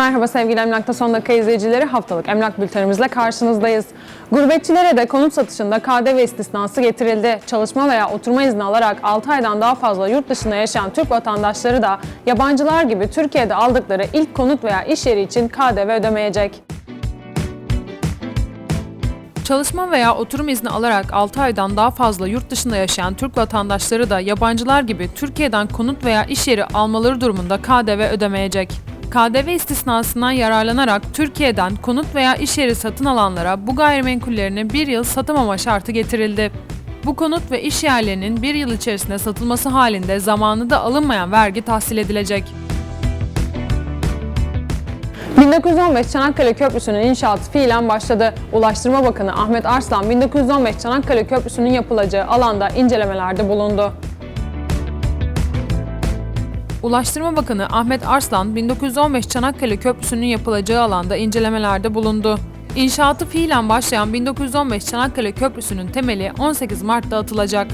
Merhaba sevgili Emlak'ta son dakika izleyicileri. Haftalık emlak bültenimizle karşınızdayız. Gurbetçilere de konut satışında KDV istisnası getirildi. Çalışma veya oturma izni alarak 6 aydan daha fazla yurt dışında yaşayan Türk vatandaşları da yabancılar gibi Türkiye'de aldıkları ilk konut veya iş yeri için KDV ödemeyecek. Çalışma veya oturum izni alarak 6 aydan daha fazla yurt dışında yaşayan Türk vatandaşları da yabancılar gibi Türkiye'den konut veya iş yeri almaları durumunda KDV ödemeyecek. KDV istisnasından yararlanarak Türkiye'den konut veya iş yeri satın alanlara bu gayrimenkullerini bir yıl satamama şartı getirildi. Bu konut ve iş yerlerinin bir yıl içerisinde satılması halinde zamanında alınmayan vergi tahsil edilecek. 1915 Çanakkale Köprüsü'nün inşaatı fiilen başladı. Ulaştırma Bakanı Ahmet Arslan 1915 Çanakkale Köprüsü'nün yapılacağı alanda incelemelerde bulundu. Ulaştırma Bakanı Ahmet Arslan 1915 Çanakkale Köprüsü'nün yapılacağı alanda incelemelerde bulundu. İnşaatı fiilen başlayan 1915 Çanakkale Köprüsü'nün temeli 18 Mart'ta atılacak.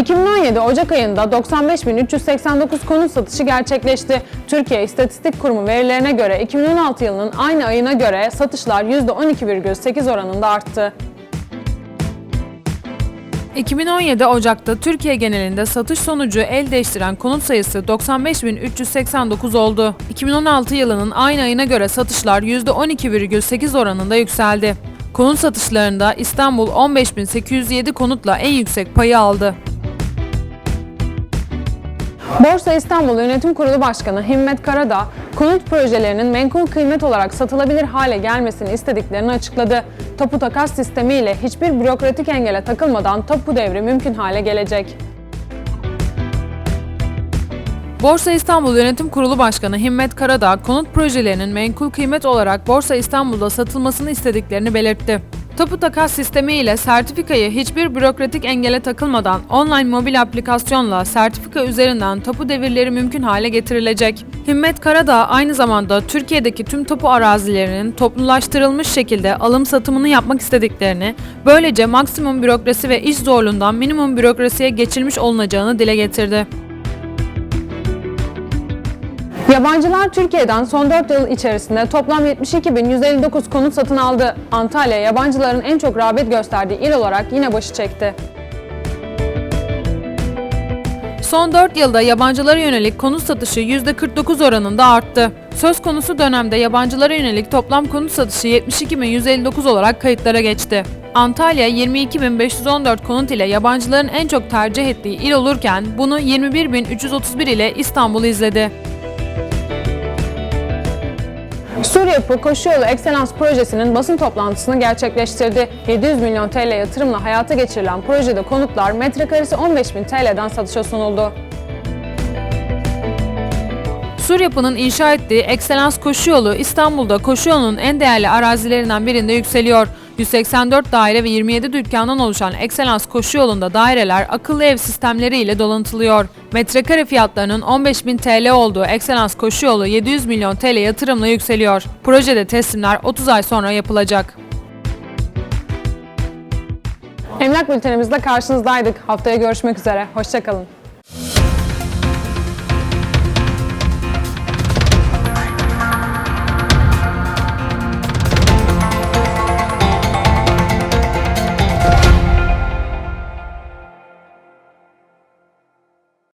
2017 Ocak ayında 95.389 konut satışı gerçekleşti. Türkiye İstatistik Kurumu verilerine göre 2016 yılının aynı ayına göre satışlar %12,8 oranında arttı. 2017 Ocak'ta Türkiye genelinde satış sonucu el değiştiren konut sayısı 95.389 oldu. 2016 yılının aynı ayına göre satışlar %12,8 oranında yükseldi. Konut satışlarında İstanbul 15.807 konutla en yüksek payı aldı. Borsa İstanbul Yönetim Kurulu Başkanı Himmet Karadağ, konut projelerinin menkul kıymet olarak satılabilir hale gelmesini istediklerini açıkladı. Tapu takas sistemiyle hiçbir bürokratik engele takılmadan tapu devri mümkün hale gelecek. Borsa İstanbul Yönetim Kurulu Başkanı Himmet Karadağ, konut projelerinin menkul kıymet olarak Borsa İstanbul'da satılmasını istediklerini belirtti. Tapu takas sistemi ile sertifikayı hiçbir bürokratik engele takılmadan online mobil aplikasyonla sertifika üzerinden tapu devirleri mümkün hale getirilecek. Himmet Karadağ aynı zamanda Türkiye'deki tüm tapu arazilerinin toplulaştırılmış şekilde alım satımını yapmak istediklerini, böylece maksimum bürokrasi ve iş zorluğundan minimum bürokrasiye geçilmiş olunacağını dile getirdi. Yabancılar Türkiye'den son 4 yıl içerisinde toplam 72.159 konut satın aldı. Antalya yabancıların en çok rağbet gösterdiği il olarak yine başı çekti. Son 4 yılda yabancılara yönelik konut satışı %49 oranında arttı. Söz konusu dönemde yabancılara yönelik toplam konut satışı 72.159 olarak kayıtlara geçti. Antalya 22.514 konut ile yabancıların en çok tercih ettiği il olurken bunu 21.331 ile İstanbul izledi. Sur Yapı Koşuyolu Excellence projesinin basın toplantısını gerçekleştirdi. 700 milyon TL yatırımla hayata geçirilen projede konutlar metrekaresi 15.000 TL'den satışa sunuldu. Suryapı'nın inşa ettiği Excellence Koşuyolu İstanbul'da koşuyolunun en değerli arazilerinden birinde yükseliyor. 184 daire ve 27 dükkandan oluşan Excellence Koşuyolu'nda daireler akıllı ev sistemleri ile donatılıyor. Metrekare fiyatlarının 15.000 TL olduğu Excellence Koşuyolu 700 milyon TL yatırımla yükseliyor. Projede teslimler 30 ay sonra yapılacak. Emlak bültenimizde karşınızdaydık. Haftaya görüşmek üzere. Hoşçakalın.